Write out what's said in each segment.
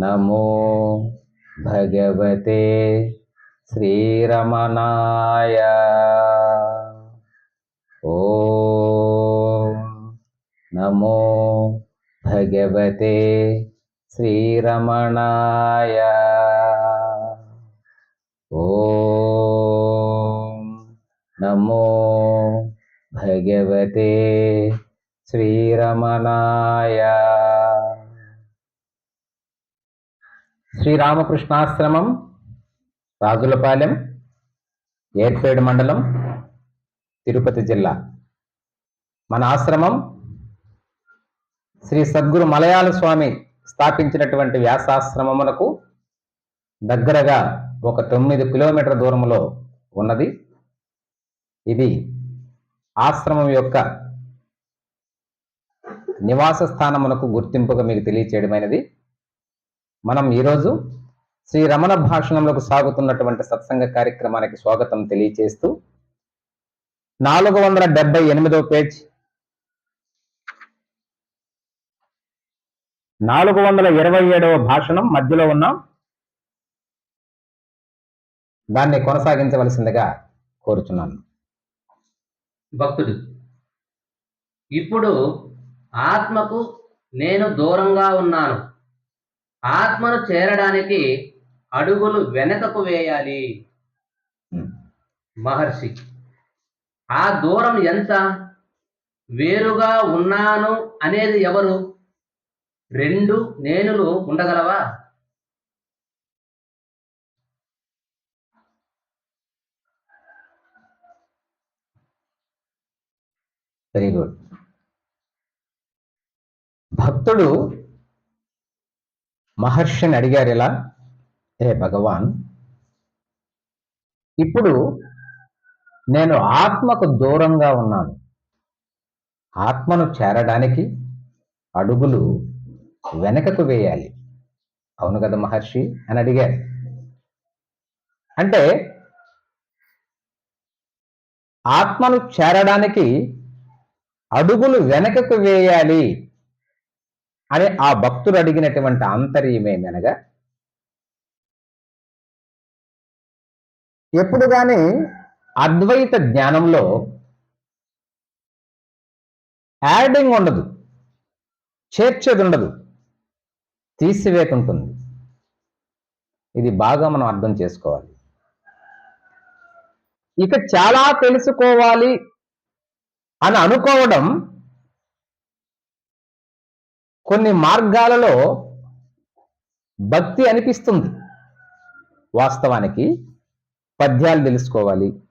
नमो भगवते श्रीरमणाय ओ नमो भगवते श्रीरमणाय ओ नमो भगवते श्रीरमणाय శ్రీరామకృష్ణాశ్రమం రాజులపాలెం ఏర్పేడు మండలం తిరుపతి జిల్లా. మన ఆశ్రమం శ్రీ సద్గురు మలయాళ స్వామి స్థాపించినటువంటి వ్యాసాశ్రమమునకు దగ్గరగా ఒక తొమ్మిది కిలోమీటర్ దూరంలో ఉన్నది. ఇది ఆశ్రమం యొక్క నివాస స్థానమునకు గుర్తింపుగా మీకు తెలియచేయడమైనది. మనం ఈరోజు శ్రీ రమణ భాషణంలోకి సాగుతున్నటువంటి సత్సంగ కార్యక్రమానికి స్వాగతం తెలియచేస్తూ నాలుగు వందల డెబ్బై ఎనిమిదో పేజ్. నాలుగు వందల ఇరవై ఏడవ భాషణం మధ్యలో ఉన్నాం. దాన్ని కొనసాగించవలసిందిగా కోరుచున్నాను. భక్తుడు ఇప్పుడు ఆత్మకు నేను దూరంగా ఉన్నాను. ఆత్మను చేరడానికి అడుగులు వెనకకు వేయాలి. మహర్షి ఆ దూరం ఎంత? వేరుగా ఉన్నాను అనేది ఎవరు? రెండు నేనులు ఉండగలవా? వెరీ గుడ్ భక్తుడు మహర్షిని అడిగారు ఇలా ఏ భగవాన్ ఇప్పుడు నేను ఆత్మకు దూరంగా ఉన్నాను. ఆత్మను చేరడానికి అడుగులు వెనకకు వేయాలి. అవును కదా మహర్షి అని అడిగారు. అంటే ఆత్మను చేరడానికి అడుగులు వెనకకు వేయాలి. అని ఆ భక్తుడు అడిగినటువంటి ఆంతర్యమేమనగా ఎప్పుడు కానీ అద్వైత జ్ఞానంలో యాడింగ్ ఉండదు చేర్చేది ఉండదు తీసివేత ఉంటుంది ఇది బాగా మనం అర్థం చేసుకోవాలి. ఇక చాలా తెలుసుకోవాలి అని అనుకోవడం కొన్ని మార్గాలలో భక్తి అనిపిస్తుంది. వాస్తవానికి పద్యాలు తెలుసుకోవాలి.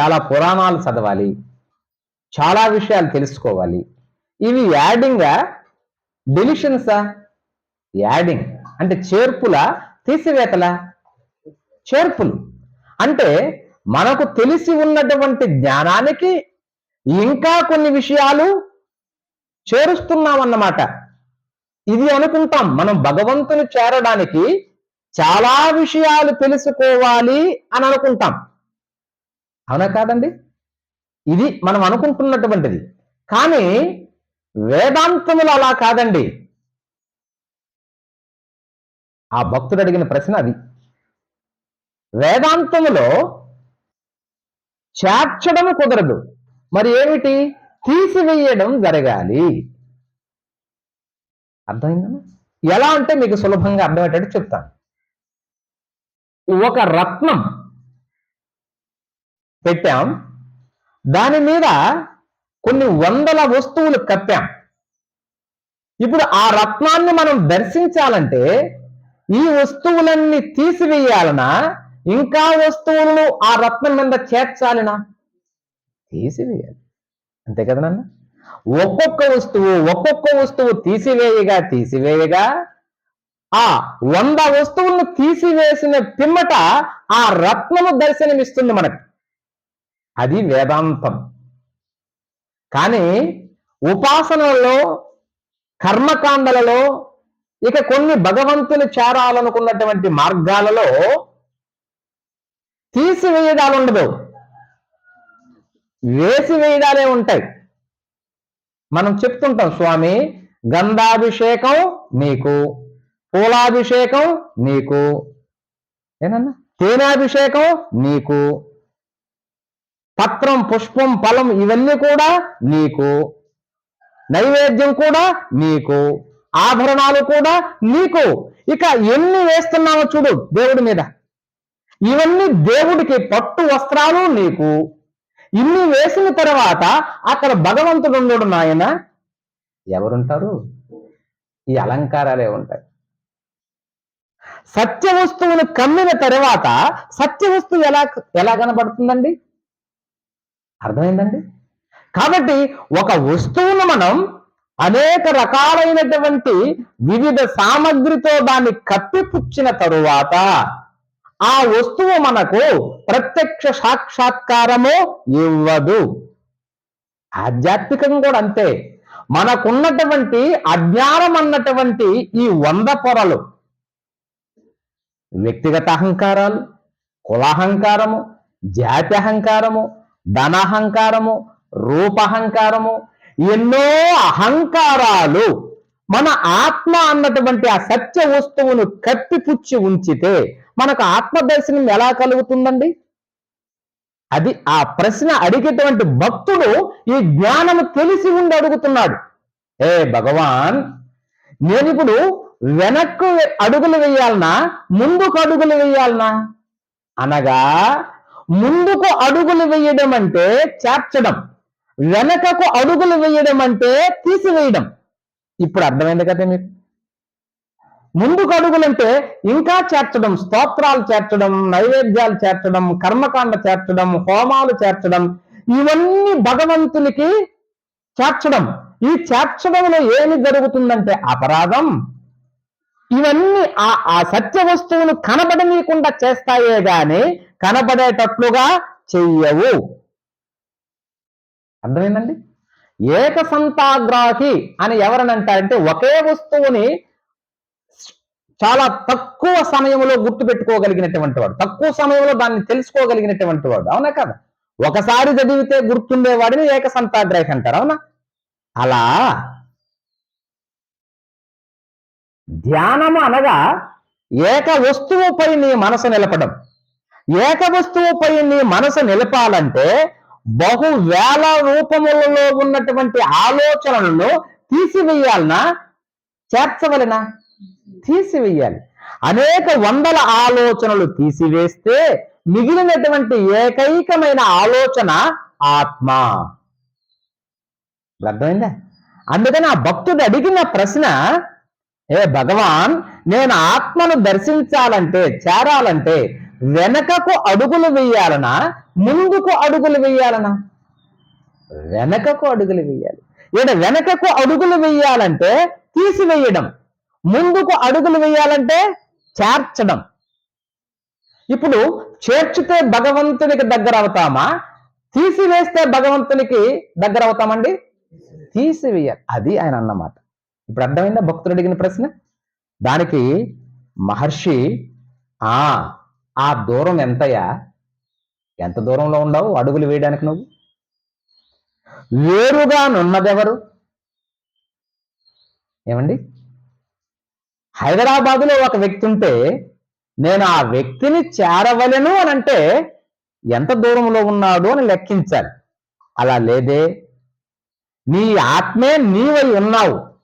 చాలా పురాణాలు చదవాలి. చాలా విషయాలు తెలుసుకోవాలి. ఇవి యాడింగా డెలిషన్సా యాడింగ్ అంటే చేర్పుల? తీసివేతలా? చేర్పులు. అంటే మనకు తెలిసి ఉన్నటువంటి జ్ఞానానికి ఇంకా కొన్ని విషయాలు చేరుస్తున్నామన్నమాట. ఇది అనుకుంటాం. మనం భగవంతుని చేరడానికి చాలా విషయాలు తెలుసుకోవాలి అని అనుకుంటాం. అవునా కాదండి? ఇది మనం అనుకుంటున్నటువంటిది. కానీ వేదాంతములు అలా కాదండి. ఆ భక్తుడు అడిగిన ప్రశ్న అది. వేదాంతములో చేర్చడం కుదరదు. మరి ఏమిటి? తీసివేయడం జరగాలి. అర్థమైందా? ఎలా అంటే మీకు సులభంగా అర్థమయ్యేటట్టు చెప్తాను. ఒక రత్నం పెట్టాం. దాని మీద కొన్ని వందల వస్తువులు కప్పాం ఇప్పుడు ఆ రత్నాన్ని మనం దర్శించాలంటే ఈ వస్తువులన్నీ తీసివేయాలనా? ఇంకా వస్తువులను ఆ రత్నం మీద చేర్చాలినా? తీసివేయాలి. అంతే కదా నాన్న? ఒక్కొక్క వస్తువు ఒక్కొక్క వస్తువు తీసివేయగా తీసివేయగా ఆ వంద వస్తువులను తీసివేసిన పిమ్మట ఆ రత్నము దర్శనమిస్తుంది మనకు. అది వేదాంతం. కానీ ఉపాసనలలో కర్మకాండలలో ఇక కొన్ని భగవంతుని చేరాలనుకున్నటువంటి మార్గాలలో తీసివేయడాలు ఉండదు. వేసి వేసివేయడాలే ఉంటాయి. మనం చెప్తుంటాం స్వామి గంధాభిషేకం నీకు పూలాభిషేకం నీకు ఏనన్నా? తేనాభిషేకం నీకు పత్రం పుష్పం ఫలం ఇవన్నీ కూడా నీకు నైవేద్యం కూడా నీకు ఆభరణాలు కూడా నీకు. ఇక ఎన్ని వేస్తున్నావో చూడు దేవుడి మీద. ఇవన్నీ దేవుడికి పట్టు వస్త్రాలు నీకు. ఇల్లు వేసిన తర్వాత అక్కడ భగవంతుడు ఉండడు నాయన. ఎవరుంటారు? ఈ అలంకారాలే ఉంటాయి. సత్య వస్తువును కమ్మిన తర్వాత సత్య వస్తువు ఎలా ఎలా కనబడుతుందండి? అర్థమైందండి? కాబట్టి ఒక వస్తువును మనం అనేక రకాలైనటువంటి వివిధ సామగ్రితో దాన్ని కప్పిపుచ్చిన తరువాత ఆ వస్తువు మనకు ప్రత్యక్ష సాక్షాత్కారము ఇవ్వదు. ఆధ్యాత్మికం కూడా అంతే. మనకున్నటువంటి అజ్ఞానం అన్నటువంటి ఈ వంద పొరలు. వ్యక్తిగత అహంకారాలు కులాహంకారము జాతి అహంకారము ధనహంకారము రూపహంకారము ఎన్నో అహంకారాలు మన ఆత్మ అన్నటువంటి ఆ సత్య వస్తువును కప్పిపుచ్చి ఉంచితే మనకు ఆత్మ దర్శనం ఎలా కలుగుతుందండి? అది ఆ ప్రశ్న అడిగేటువంటి భక్తుడు ఈ జ్ఞానము తెలిసి ఉండి అడుగుతున్నాడు. ఏ భగవాన్ నేను ఇప్పుడు వెనక్కు అడుగులు వేయాలనా? ముందుకు అడుగులు వేయాలనా? అనగా ముందుకు అడుగులు వేయడం అంటే చేర్చడం వెనకకు అడుగులు వేయడం అంటే తీసివేయడం. ఇప్పుడు అర్థమైంది కదా మీకు? ముందుకు అడుగులంటే ఇంకా చేర్చడం స్తోత్రాలు చేర్చడం నైవేద్యాలు చేర్చడం కర్మకాండ చేర్చడం హోమాలు చేర్చడం ఇవన్నీ భగవంతునికి చేర్చడం. ఈ చేర్చడంలో ఏమి జరుగుతుందంటే అపరాధం. ఇవన్నీ ఆ ఆ సత్య వస్తువును కనబడనీయకుండా చేస్తాయే గాని కనబడేటట్లుగా చెయ్యవు. అర్థమైందండి? ఏక సంతాగ్రాహి అని ఎవరని అంటారంటే ఒకే వస్తువుని చాలా తక్కువ సమయంలో గుర్తు పెట్టుకోగలిగినటువంటి వాడు. తక్కువ సమయంలో దాన్ని తెలుసుకోగలిగినటువంటి వాడు. అవునా కదా? ఒకసారి చదివితే గుర్తుండేవాడిని ఏక సంతాగ్రాహి అంటారు. అవునా? అలా ధ్యానము అనగా ఏక వస్తువుపై నీ మనసు నిలపడం. ఏక వస్తువుపై నీ మనసు నిలపాలంటే బహు వేల రూపములలో ఉన్నటువంటి ఆలోచనలను తీసివేయాలనా? చేర్చవలనా? తీసివేయాలి. అనేక వందల ఆలోచనలు తీసివేస్తే మిగిలినటువంటి ఏకైకమైన ఆలోచన ఆత్మ. అర్థమైందా? అందుకని ఆ భక్తుడు అడిగిన ప్రశ్న ఏ భగవాన్ నేను ఆత్మను దర్శించాలంటే చేరాలంటే వెనకకు అడుగులు వేయాలనా? ముందుకు అడుగులు వేయాలనా? వెనకకు అడుగులు వేయాలి. ఈడ వెనకకు అడుగులు వేయాలంటే తీసివేయడం. ముందుకు అడుగులు వేయాలంటే చేర్చడం. ఇప్పుడు చేర్చితే భగవంతునికి దగ్గర అవుతామా? తీసివేస్తే భగవంతునికి దగ్గర అవుతామండి? తీసివేయాలి. అది ఆయన అన్నమాట. ఇప్పుడు అర్థమైందా భక్తుడు అడిగిన ప్రశ్న? దానికి మహర్షి ఆ ఆ దూరం ఎంతయ్యా? ఎంత దూరంలో ఉండవు? అడుగులు వేయడానికి నువ్వు? వేరుగా నున్నదెవరు? ఏమండి? హైదరాబాదులో ఒక వ్యక్తి ఉంటే నేను ఆ వ్యక్తిని చేరవలను అని అంటే ఎంత దూరంలో ఉన్నాడు అని లెక్కించాలి. అలా లేదే. నీ ఆత్మే నీవై ఉన్నావు.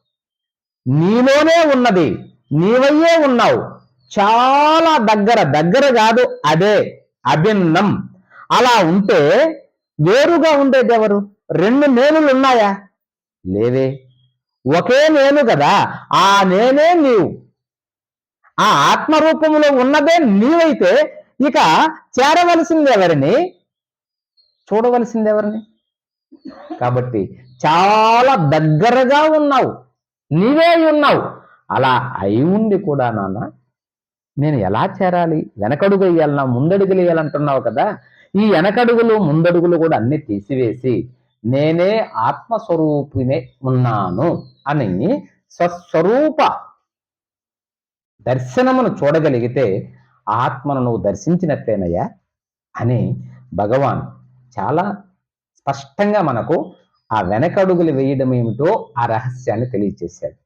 నీలోనే ఉన్నది. నీవయ్యే ఉన్నావు. చాలా దగ్గర దగ్గర కాదు అదే అభిన్నం. అలా ఉంటే వేరుగా ఉండేది ఎవరు? రెండు నేనులు ఉన్నాయా? లేవే. ఒకే నేను కదా. ఆ నేనే నీవు. ఆ ఆత్మ రూపంలో ఉన్నదే నీవైతే ఇక చేరవలసింది ఎవరిని? చూడవలసింది ఎవరిని? కాబట్టి చాలా దగ్గరగా ఉన్నావు. నీవే ఉన్నావు. అలా అయి ఉండి కూడా నాన్న నేను ఎలా చేరాలి? వెనకడుగు వేయాలన్నా ముందడుగులు వేయాలంటున్నావు కదా? ఈ వెనకడుగులు ముందడుగులు కూడా అన్ని తీసివేసి నేనే ఆత్మస్వరూపినే ఉన్నాను అని స్వస్వరూప దర్శనమును చూడగలిగితే ఆత్మను నువ్వు దర్శించినట్లేనయ్యా అని భగవాన్ చాలా స్పష్టంగా మనకు ఆ వెనకడుగులు వేయడం ఏమిటో ఆ రహస్యాన్ని తెలియచేశాడు.